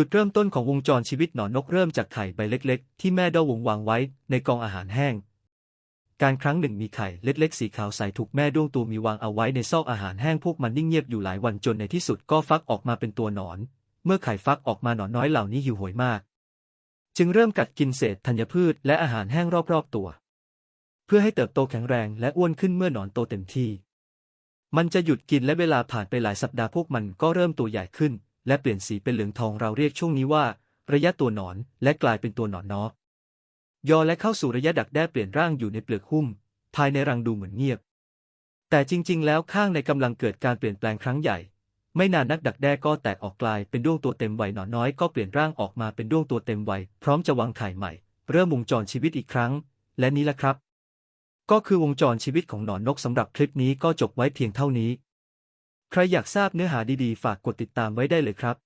จุดเริ่มต้นของวงจรชีวิตหนอนนกเริ่มจากไข่ใบเล็กๆ ที่แม่ดาววงวางไว้ในกองอาหารแห้ง การครั้งหนึ่งมีไข่เล็กๆ สีขาวใสถูกแม่ด้วงตัวมีวางเอาไว้ในซอกอาหารแห้งพวกมันนิ่งเงียบอยู่หลายวันจนในที่สุดก็ฟักออกมาเป็นตัวหนอน เมื่อไข่ฟักออกมาหนอนน้อยเหล่านี้หิวโหยมาก จึงเริ่มกัดกินเศษธัญพืชและอาหารแห้งรอบๆตัว เพื่อให้เติบโตแข็งแรงและอ้วนขึ้นเมื่อหนอนโตเต็มที่ มันจะหยุดกินและเวลาผ่านไปหลายสัปดาห์พวกมันก็เริ่มตัวใหญ่ขึ้น และเปลี่ยนสีเป็นเหลืองทองเราเรียกช่วงนี้ว่า ระยะตัวหนอน และกลายเป็นตัวหนอนนอกยอและเข้าสู่ระยะดักแด้เปลี่ยนร่างอยู่ในเปลือกหุ้ม ภายในรังดูเหมือนเงียบ แต่จริง ๆ แล้วข้างในกำลังเกิดการเปลี่ยนแปลงครั้งใหญ่ ไม่นานนักดักแด้ก็แตกออกกลายเป็นดวงตัวเต็มวัยหนอนน้อยก็เปลี่ยนร่างออกมาเป็นดวงตัวเต็มวัยพร้อมจะวางไข่ใหม่ เริ่มวงจรชีวิตอีกครั้ง และนี้แหละครับ ก็คือวงจรชีวิตของหนอนนกสำหรับคลิปนี้ก็จบไว้เพียงเท่านี้ ใครอยากทราบเนื้อหาดีๆ ฝากกดติดตามไว้ได้เลยครับ